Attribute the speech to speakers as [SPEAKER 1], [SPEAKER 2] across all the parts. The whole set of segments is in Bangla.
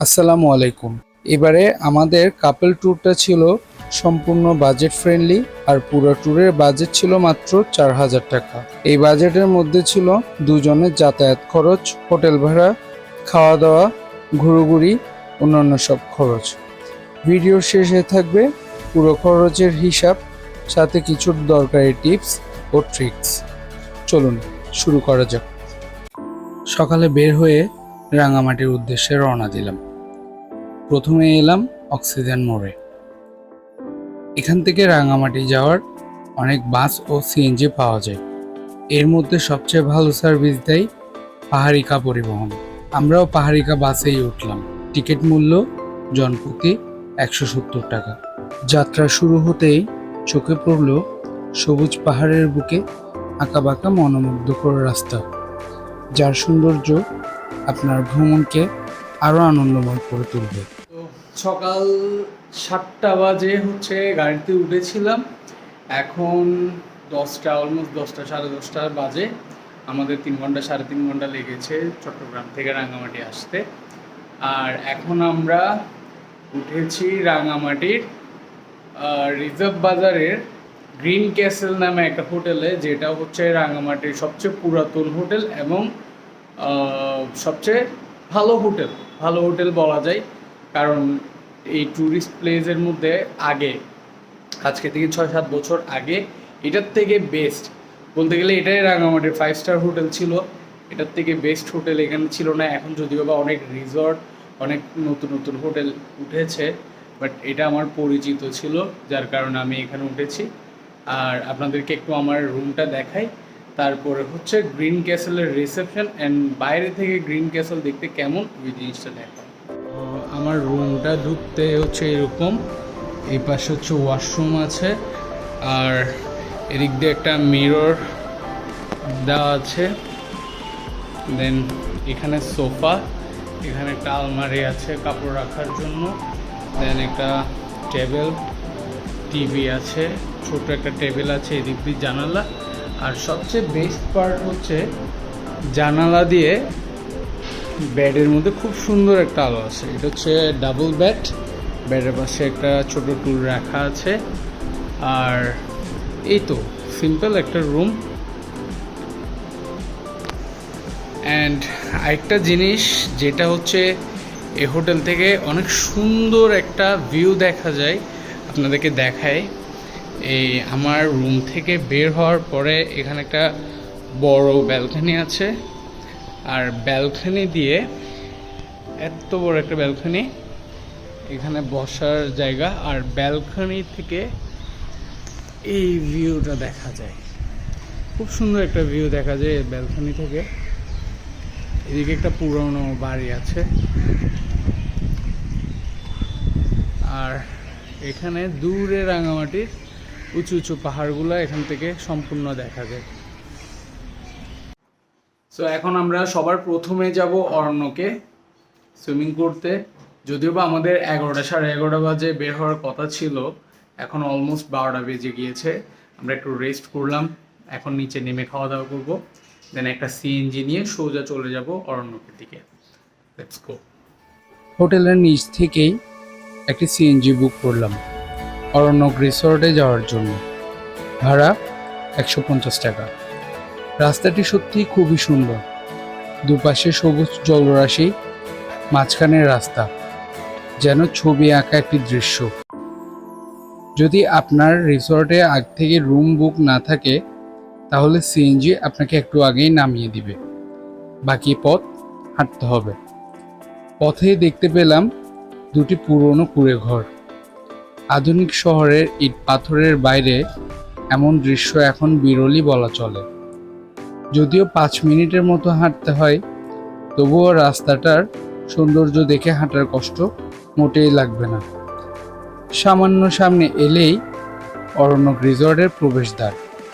[SPEAKER 1] আসসালামু আলাইকুম। এবারে আমাদের কাপল ট্যুরটা ছিল সম্পূর্ণ বাজেট ফ্রেন্ডলি আর পুরো ট্যুরের বাজেট ছিল মাত্র চার হাজার টাকা। এই বাজেটের মধ্যে ছিল দুজনের যাতায়াত খরচ হোটেল ভাড়া খাওয়া দাওয়া ঘুরোঘুরি, অন্যান্য সব খরচ। ভিডিওর শেষে থাকবে পুরো খরচের হিসাব, সাথে কিছু দরকারি টিপস ও ট্রিক্স চলুন শুরু করা যাক। সকালে বের হয়ে রাঙামাটির উদ্দেশ্যে রওনা দিলাম। প্রথমে এলাম অক্সিজেন মোড়ে। এখান থেকে রাঙামাটি যাওয়ার অনেক বাস ও সিএনজি পাওয়া যায়। এর মধ্যে সবচেয়ে ভালো সার্ভিস দেয় পাহাড়িকা পরিবহন। আমরাও পাহাড়িকা বাসেই উঠলাম। টিকিট মূল্য জনপ্রতি একশো সত্তর টাকা। যাত্রা শুরু হতেই চোখে পড়ল সবুজ পাহাড়ের বুকে আঁকাবাঁকা মনোমুগ্ধকর রাস্তা। যার সৌন্দর্য আপনার ভ্রমণকে আরও আনন্দময় করে তুলবে।
[SPEAKER 2] সকাল সাতটা বাজে হচ্ছে গাড়িতে উঠেছিলাম। এখন দশটা অলমোস্ট দশটা, সাড়ে দশটা বাজে। আমাদের তিন ঘণ্টা, সাড়ে তিন ঘণ্টা লেগেছে চট্টগ্রাম থেকে রাঙামাটি আসতে। আর এখন আমরা উঠেছি রাঙামাটির রিজার্ভ বাজারের গ্রিন ক্যাসেল নামে একটা হোটেলে, যেটা হচ্ছে রাঙামাটির সবচেয়ে পুরাতন হোটেল এবং সবচেয়ে ভালো হোটেল ভালো হোটেল বলা যায়। কারণ এই ট্যুরিস্ট প্লেসের মধ্যে আগে, আজকে থেকে ছয় সাত বছর আগে এটার থেকে বেস্ট বলতে গেলে এটাই রাঙামাটির ফাইভ স্টার হোটেল ছিল। এটার থেকে বেস্ট হোটেল এখানে ছিল না। এখন যদিও বা অনেক রিসর্ট অনেক নতুন নতুন হোটেল উঠেছে বাট এটা আমার পরিচিত ছিল, যার কারণে আমি এখানে উঠেছি। আর আপনাদেরকে একটু আমার রুমটা দেখাই। তারপরে হচ্ছে গ্রিন ক্যাসেলের রিসেপশন অ্যান্ড বাইরে থেকে গ্রিন ক্যাসেল দেখতে কেমন? ওই জিনিসটা দেখা। আমার রুমটা ঢুকতে হচ্ছে এরকম। এই পাশে হচ্ছে ওয়াশরুম আছে। আর এদিক দিয়ে একটা মিরর দেওয়া আছে। দেন এখানে সোফা, এখানে একটা আলমারি আছে কাপড় রাখার জন্য। দেন একটা টেবিল, টিভি আছে, ছোট একটা টেবিল আছে এদিক দিয়ে জানালা। আর সবচেয়ে বেস্ট পার্ট হচ্ছে জানালা দিয়ে ব্যাডের মধ্যে খুব সুন্দর একটা আলো আছে। এটা হচ্ছে ডাবল বেড ব্যাডের পাশে একটা ছোট টুল রাখা আছে। আর এই তো সিম্পল একটা রুম অ্যান্ড আরেকটা জিনিস যেটা হচ্ছে এ হোটেল থেকে অনেক সুন্দর একটা ভিউ দেখা যায়, আপনাদেরকে দেখায়। এই আমার রুম থেকে বের হওয়ার পরে এখানে একটা বড় ব্যালকনি আছে। আর ব্যালকনি দিয়ে এত বড় একটা ব্যালকনি এখানে বসার জায়গা। আর ব্যালকনি থেকে এই ভিউটা দেখা যায়। খুব সুন্দর একটা ভিউ দেখা যায় ব্যালকনি থেকে। এদিকে একটা পুরনো বাড়ি আছে। আর এখানে দূরে রাঙামাটির উঁচু উঁচু পাহাড়গুলো এখান থেকে সম্পূর্ণ দেখা যায়। সো এখন আমরা সবার প্রথমে যাব অরণ্যকে সুইমিং করতে। যদিও বা আমাদের এগারোটা সাড়ে এগারোটা বাজে বের হওয়ার কথা ছিল, এখন অলমোস্ট বারোটা বেজে গিয়েছে। আমরা একটু রেস্ট করলাম, এখন নিচে নেমে খাওয়া দাওয়া করব। দেন একটা সিএনজি নিয়ে সোজা চলে যাব অরণ্যকের দিকে। লেটস
[SPEAKER 1] হোটেলের নিচ থেকেই একটি সিএনজি বুক করলাম। অরণ্যক রিসর্টে যাওয়ার জন্য। ভাড়া একশো পঞ্চাশ টাকা। রাস্তাটি সত্যি খুবই সুন্দর। দুপাশে সবুজ জলরাশি মাঝখানের রাস্তা, যেন ছবি আঁকা একটি দৃশ্য। যদি আপনার রিসর্টে আগ থেকে রুম বুক না থাকে, তাহলে সিএনজি আপনাকে একটু আগেই নামিয়ে দিবে। বাকি পথ হাঁটতে হবে। পথে দেখতে পেলাম দুটি পুরনো কুড়ে ঘর আধুনিক শহরের ইট পাথরের বাইরে এমন দৃশ্য এখন বিরলই বলা চলে। যদিও পাঁচ মিনিটের মতো হাঁটতে হয়, তবুও রাস্তাটার সৌন্দর্য দেখে হাঁটার কষ্ট মোটেই লাগবে না। সামান্য সামনে এলেই অরণ্যক রিসর্টের প্রবেশদ্বার।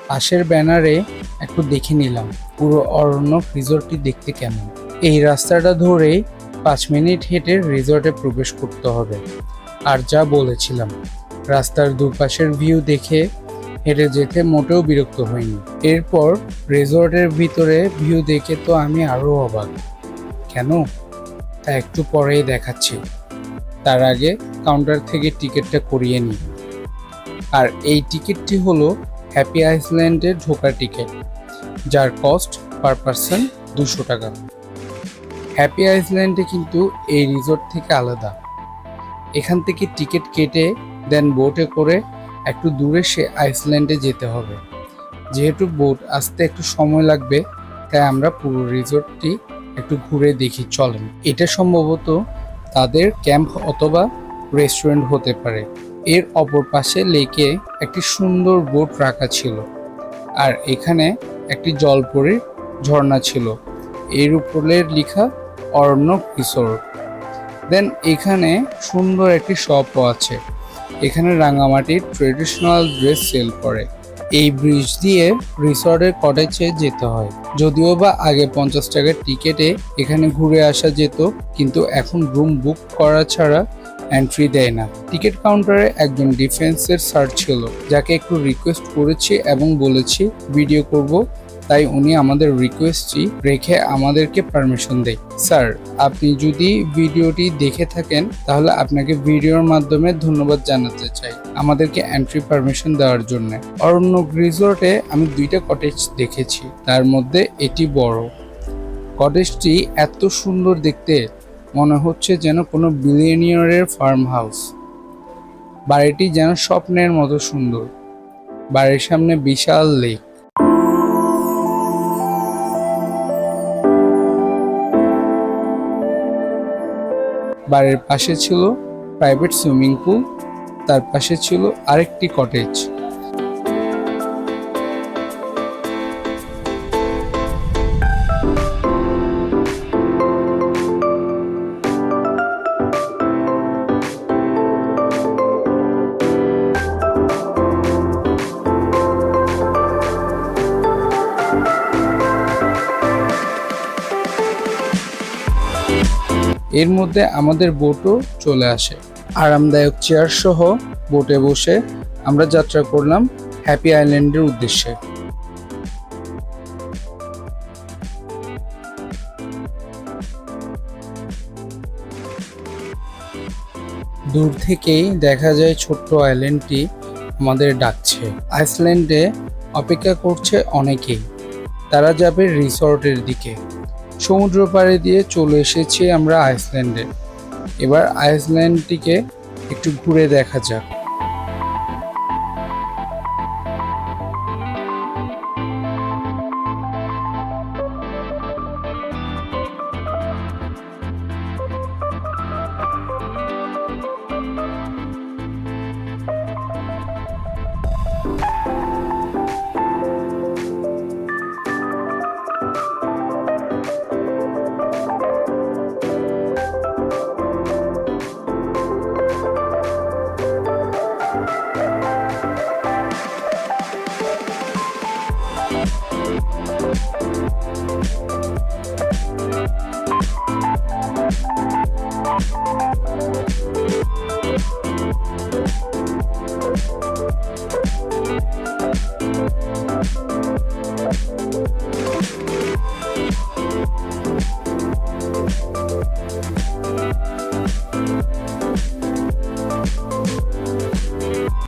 [SPEAKER 1] পাশের ব্যানারে একটু দেখে নিলাম পুরো অরণ্যক রিসর্টটি দেখতে কেমন। এই রাস্তাটা ধরেই পাঁচ মিনিট হেঁটে রিসর্টে প্রবেশ করতে হবে। আর যা বলেছিলাম। রাস্তার দুপাশের ভিউ দেখে হেঁটে যেতে মোটেও বিরক্ত হয়নি এরপর রিসর্টের ভিতরে ভিউ দেখে তো আমি আরও অবাক। কেন? তা একটু পরেই দেখাচ্ছি। তার আগে কাউন্টার থেকে টিকিটটা করিয়ে নিই। আর এই টিকিটটি হলো হ্যাপি আইসল্যান্ডে ঢোকার টিকিট, যার কস্ট পার পারসন দুশো টাকা। হ্যাপি আইসল্যান্ডে কিন্তু এই রিসোর্ট থেকে আলাদা। এখান থেকে টিকিট কেটে দেন বোটে করে একটু দূরে সে আইসল্যান্ডে যেতে হবে। যেহেতু বোট আসতে একটু সময় লাগবে, তাই আমরা পুরো রিসোর্টটি একটু ঘুরে দেখি, চলেন। এটা সম্ভবত তাদের ক্যাম্প অথবা রেস্টুরেন্ট হতে পারে। এর অপর পাশে লেকে একটি সুন্দর বোট রাখা ছিল আর এখানে একটি জলপরীর ঝর্ণা ছিল। এর উপরে লেখা অরণ্যক রিসোর্ট। দেন এখানে সুন্দর একটি শপও আছে। এখানে রাঙামাটির ট্রেডিশনাল ড্রেস সেল করে। এই ব্রিজ দিয়ে রিসর্টের কটেজে যেতে হয়। যদিও বা আগে পঞ্চাশ টাকার টিকেটে এখানে ঘুরে আসা যেত, কিন্তু এখন রুম বুক করা ছাড়া এন্ট্রি দেয় না। টিকিট কাউন্টারে একজন ডিফেন্সের স্যার ছিল, যাকে একটু রিকোয়েস্ট করেছি এবং বলেছি ভিডিও করব তাই উনি আমাদের রিকোয়েস্টটি রেখে আমাদেরকে পারমিশন দেয়। স্যার, আপনি যদি ভিডিওটি দেখে থাকেন, তাহলে আপনাকে ভিডিওর মাধ্যমে ধন্যবাদ জানাতে চাই আমাদেরকে এন্ট্রি পারমিশন দেওয়ার জন্য। অরণ্য রিসোর্টে আমি দুইটা কটেজ দেখেছি, তার মধ্যে এটি বড়। কটেজটি এত সুন্দর দেখতে, মনে হচ্ছে যেন কোনো বিলিয়নিয়রের ফার্ম হাউস বাড়িটি যেন স্বপ্নের মতো সুন্দর। বাড়ির সামনে বিশাল লেক বাড়ির পাশে ছিল প্রাইভেট সুইমিং পুল তার পাশে ছিল আরেকটি কটেজ এর মধ্যে আমাদের বোটও চলে আসে। আরামদায়ক চেয়ার সহ বোটে বসে আমরা যাত্রা করলাম হ্যাপি আইল্যান্ডের উদ্দেশ্যে। দূর থেকেই দেখা যায় ছোট্ট আইল্যান্ডটি আমাদের ডাকছে। আইসল্যান্ডে অপেক্ষা করছে অনেকেই। তারা যাবে রিসর্টের দিকে। সমুদ্র পাড়ে দিয়ে চলে এসেছি আমরা আইসল্যান্ডে। এবার আইসল্যান্ডটিকে একটু ঘুরে দেখা যাক।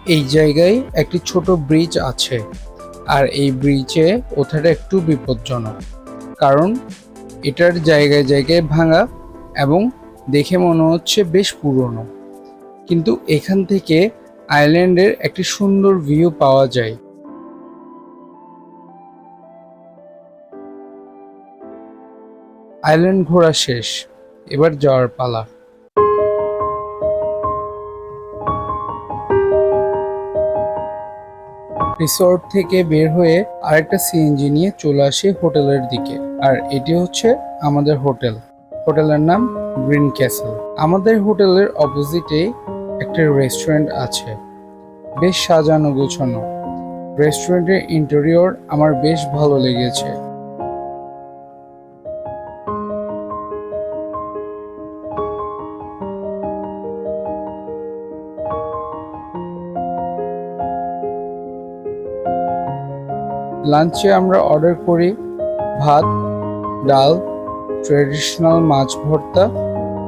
[SPEAKER 1] এই জায়গায় একটি ছোট ব্রিজ আছে। আর এই ব্রিজে ওঠাটা একটু বিপজ্জনক। কারণ এটার জায়গায় জায়গায় ভাঙা এবং দেখে মনে হচ্ছে বেশ পুরনো। কিন্তু এখান থেকে আইল্যান্ডের একটি সুন্দর ভিউ পাওয়া যায়। আইল্যান্ড ঘোরা শেষ। এবার যাওয়ার পালা। রিসর্ট থেকে বের হয়ে আরেকটা সিএনজি নিয়ে চলে আসি হোটেলের দিকে। আর এটি হচ্ছে আমাদের হোটেল। হোটেলের নাম গ্রিন ক্যাসেল। আমাদের হোটেলের অপোজিটে একটা রেস্টুরেন্ট আছে। বেশ সাজানো গোছানো। রেস্টুরেন্টের ইন্টেরিয়র আমার বেশ ভালো লেগেছে। লাঞ্চে আমরা অর্ডার করি ভাত, ডাল ট্রেডিশনাল মাছ ভর্তা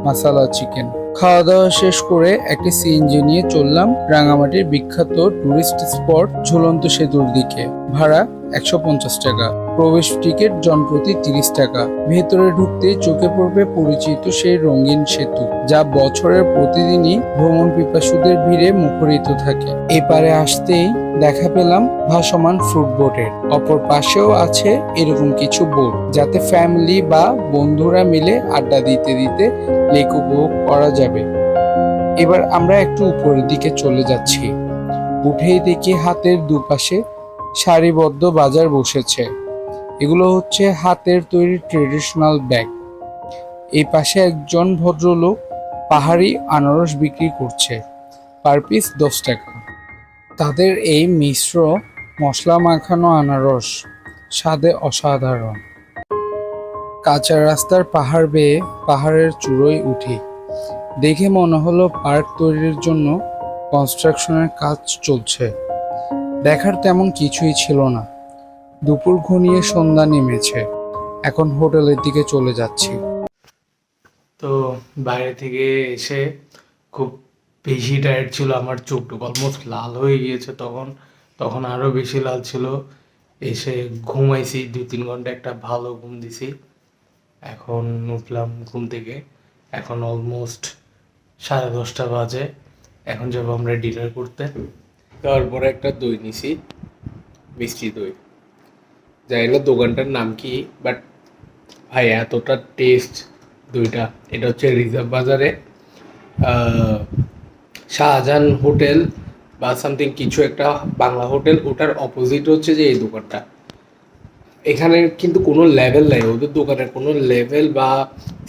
[SPEAKER 1] মাসালা চিকেন খাওয়া দাওয়া শেষ করে একটি সিএনজি নিয়ে চললাম রাঙামাটির বিখ্যাত টুরিস্ট স্পট ঝুলন্ত সেতুর দিকে। ভাড়া একশো পঞ্চাশ টাকা। প্রবেশ টিকিট জনপ্রতি তিরিশ টাকা। ভেতরে ঢুকতে চোখে পড়বে পরিচিত সেই রঙিন সেতু, যা বছরের প্রতিদিনই ভ্রমণ পিপাসুদের ভিড়ে মুখরিত থাকে। এপারে আসতেই দেখা পেলাম ভাসমান ফ্রুট বোটের অপর পাশেও আছে এরকম কিছু বোট যাতে ফ্যামিলি বা বন্ধুরা মিলে আড্ডা দিতে দিতে লেক উপভোগ করা যাবে। এবার আমরা একটু উপরের দিকে চলে যাচ্ছি। উঠেই দেখি হাতের দুপাশে সারিবদ্ধ বাজার বসেছে। এগুলো হচ্ছে হাতের তৈরি ট্রেডিশনাল ব্যাগ এই পাশে একজন ভদ্রলোক পাহাড়ি আনারস বিক্রি করছে পার পিস দশ টাকা। তাদের এই মিশ্র মশলা মাখানো আনারস স্বাদে অসাধারণ। কাঁচা রাস্তার পাহাড় বেয়ে পাহাড়ের চূড়োয় উঠি। দেখে মনে হলো পার্ক তৈরির জন্য কনস্ট্রাকশনের কাজ চলছে। দেখার তেমন কিছুই ছিল না। দুপুর ঘনিয়ে সন্ধ্যা নেমেছে। এখন হোটেলের দিকে চলে যাচ্ছি।
[SPEAKER 2] তো বাইরে থেকে এসে খুব বেশি টায়ার্ড ছিল, আমার চোখটুক অলমোস্ট লাল হয়ে গিয়েছে তখন। তখন আরও বেশি লাল ছিল। এসে ঘুমাইছি দু তিন ঘণ্টা একটা ভালো ঘুম দিছি। এখন উঠলাম ঘুম থেকে। এখন অলমোস্ট সাড়ে দশটা বাজে। এখন যাব আমরা ডিনার করতে। তারপরে একটা দই নিছি, মিষ্টি দই। জানি না দোকানটার নাম কি? বাট ভাই, এতটা টেস্ট দইটা। এটা হচ্ছে রিজার্ভ বাজারে শাহজাহান হোটেল বা সামথিং কিছু একটা বাংলা হোটেল। ওটার অপোজিট হচ্ছে যে এই দোকানটা। এখানে কিন্তু কোনো লেভেল নাই। ওদের দোকানে কোনো লেভেল বা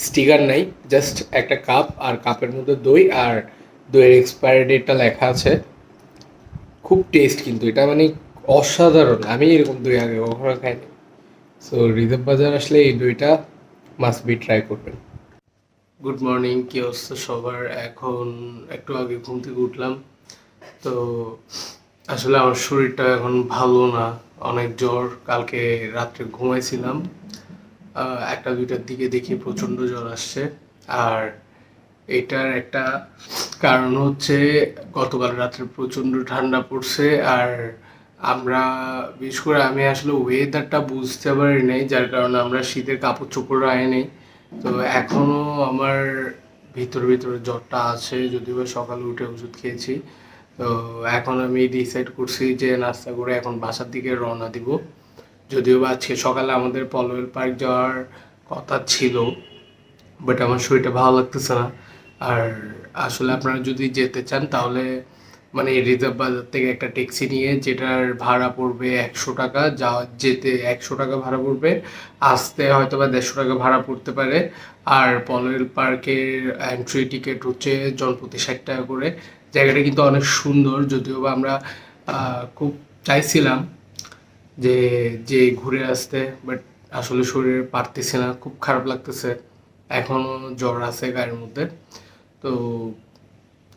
[SPEAKER 2] স্টিকার নাই। জাস্ট একটা কাপ আর কাপের মধ্যে দই আর দইয়ের এক্সপায়ারি ডেটটা লেখা আছে। খুব টেস্ট কিন্তু, এটা মানে অসাধারণ। আমি এরকম দই আগে কখনো খাইনি। সো রিজার্ভ বাজার আসলে এই দইটা মাস্ট বি ট্রাই করবেন। গুড মর্নিং কি অবস্থা সবার? এখন একটু আগে ঘুম থেকে উঠলাম। তো আসলে আমার শরীরটা এখন ভালো না, অনেক জ্বর। কালকে রাত্রে ঘুমাইছিলাম। একটা দুইটার দিকে দেখি প্রচণ্ড জ্বর আসছে। আর এটার একটা কারণ হচ্ছে গতকাল রাত্রে প্রচণ্ড ঠান্ডা পড়ছে আর আমরা, বিশেষ করে আমি আসলে ওয়েদারটা বুঝতে পারি নাই, যার কারণে আমরা শীতের কাপড় চোপড় আনি নাই। তো এখনও আমার ভিতর ভিতরে জ্বরটা আছে, যদিও সকালে উঠে ওষুধ খেয়েছি। তো এখন আমি ডিসাইড করছি যে নাস্তা করে এখন বাসার দিকে রওনা দিব। যদিও বা আজকে সকালে আমাদের পলওয়েল পার্ক যাওয়ার কথা ছিল বাট আমার শরীরটা ভালো লাগতেছে না। আর আসলে আপনারা যদি যেতে চান, তাহলে মানে রিজার্ভ বাজার থেকে একটা ট্যাক্সি নিয়ে যেটার ভাড়া পড়বে একশো টাকা, যা যেতে একশো টাকা ভাড়া পড়বে, আসতে হয়তো বা দেড়শো টাকা ভাড়া পড়তে পারে। আর পলওয়েল পার্কের এন্ট্রি টিকিট হচ্ছে জনপ্রতি ষাট টাকা করে। জায়গাটা কিন্তু অনেক সুন্দর, যদিও বা আমরা খুব চাইছিলাম যে যে ঘুরে আসতে বাট আসলে শরীরে পারতেছে না, খুব খারাপ লাগতেছে। এখনও জ্বর আছে গায়ের মধ্যে। তো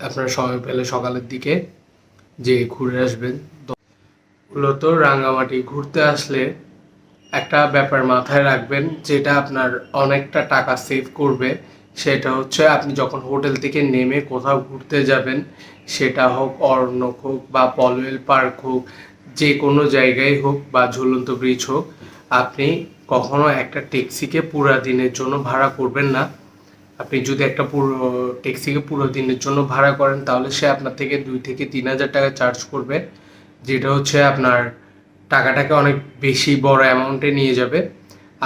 [SPEAKER 2] আপনারা সময় পেলে সকালের দিকে যে ঘুরে আসবেন। মূলত রাঙামাটি ঘুরতে আসলে একটা ব্যাপার মাথায় রাখবেন, যেটা আপনার অনেকটা টাকা সেভ করবে। সেটা হচ্ছে আপনি যখন হোটেল থেকে নেমে কোথাও ঘুরতে যাবেন, সেটা হোক অরণ্যক হোক বা পলওয়েল পার্ক হোক, যে কোনো জায়গায় হোক বা ঝুলন্ত ব্রিজ হোক, আপনি কখনো একটা ট্যাক্সিকে পুরা দিনের জন্য ভাড়া করবেন না। আপনি যদি একটা পুরো ট্যাক্সিকে পুরো দিনের জন্য ভাড়া করেন, তাহলে সে আপনার থেকে দুই থেকে তিন হাজার টাকা চার্জ করবে, যেটা হচ্ছে আপনার টাকাটাকে অনেক বেশি বড় অ্যামাউন্টে নিয়ে যাবে।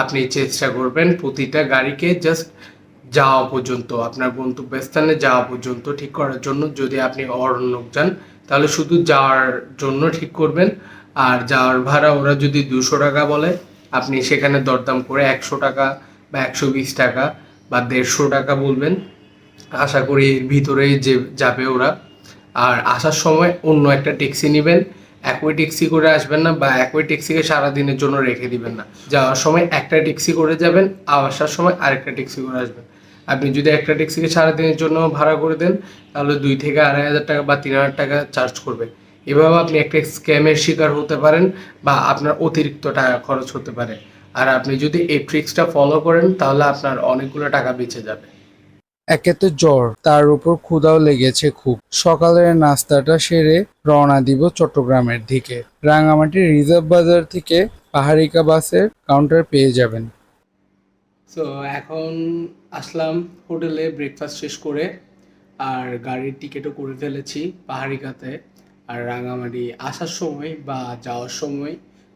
[SPEAKER 2] আপনি চেষ্টা করবেন প্রতিটা গাড়িকে জাস্ট যাওয়া পর্যন্ত, আপনার গন্তব্যস্থানে যাওয়া পর্যন্ত ঠিক করার জন্য। যদি আপনি অরণ্যক যান, তাহলে শুধু যাওয়ার জন্য ঠিক করবেন। আর যাওয়ার ভাড়া ওরা যদি দুশো টাকা বলে, আপনি সেখানে দরদাম করে একশো টাকা বা একশো বিশ টাকা বা দেড়শো টাকা বলবেন। আশা করি এর ভিতরেই যে যাবে ওরা। আর আসার সময় অন্য একটা ট্যাক্সি নেবেন। একই ট্যাক্সি করে আসবেন না বা একই ট্যাক্সিকে সারাদিনের জন্য রেখে দিবেন না। যাওয়ার সময় একটা ট্যাক্সি করে যাবেন, আসার সময় আরেকটা ট্যাক্সি করে আসবেন। আপনি যদি একটা ট্যাক্সিকে সারাদিনের জন্য ভাড়া করে দেন, তাহলে দুই থেকে আড়াই হাজার টাকা বা তিন হাজার টাকা চার্জ করবে। এভাবে আপনি একটা স্ক্যামের শিকার হতে পারেন বা আপনার অতিরিক্ত টাকা খরচ হতে পারে। আর আপনি যদি এই ট্রিক্সটা ফলো করেন তাহলে আপনার অনেকগুলো টাকা বেঁচে যাবে।
[SPEAKER 1] একে তো জ্বর তার উপর ক্ষুধাও লেগেছে খুব। সকালের নাস্তাটা সেরে রওনা দিব চট্টগ্রামের দিকে। রাঙামাটি রিজার্ভ বাজার থেকে পাহাড়িকা বাসের কাউন্টার পেয়ে যাবেন।
[SPEAKER 2] সো এখন আসলাম হোটেলে ব্রেকফাস্ট শেষ করে আর গাড়ির টিকিটও করে ফেলেছি পাহাড়িকাতে। আর রাঙামাটি আসার সময় বা যাওয়ার সময়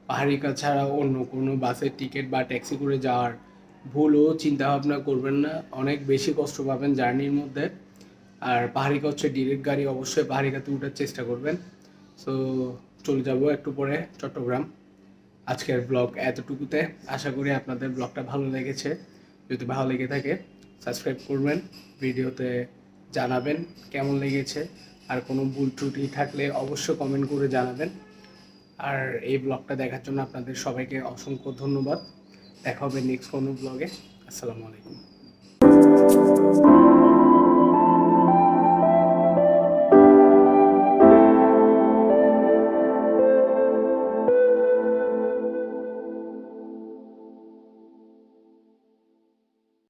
[SPEAKER 2] পাহাড়িকা ছাড়া অন্য কোনো বাসের টিকিট বা ট্যাক্সি করে যাওয়ার ভুলও চিন্তা ভাবনা করবেন না। অনেক বেশি কষ্ট পাবেন জার্নির মধ্যে। আর পাহাড়িকা হচ্ছে ডিরেক্ট গাড়ি অবশ্যই পাহাড়িকাতে উঠার চেষ্টা করবেন। সো চলে যাব একটু পরে চট্টগ্রাম। আজকের ব্লগ এতটুকুতে। আশা করি আপনাদের ব্লগটা ভালো লেগেছে। যদি ভালো লেগে থাকে সাবস্ক্রাইব করবেন, ভিডিওতে জানাবেন কেমন লেগেছে। আর কোনো ভুল ত্রুটি থাকলে অবশ্যই কমেন্ট করে জানাবেন। আর এই ব্লগটা দেখার জন্য আপনাদের সবাইকে অসংখ্য ধন্যবাদ। দেখা হবে নেক্সট কোনো ব্লগে আসসালামু আলাইকুম।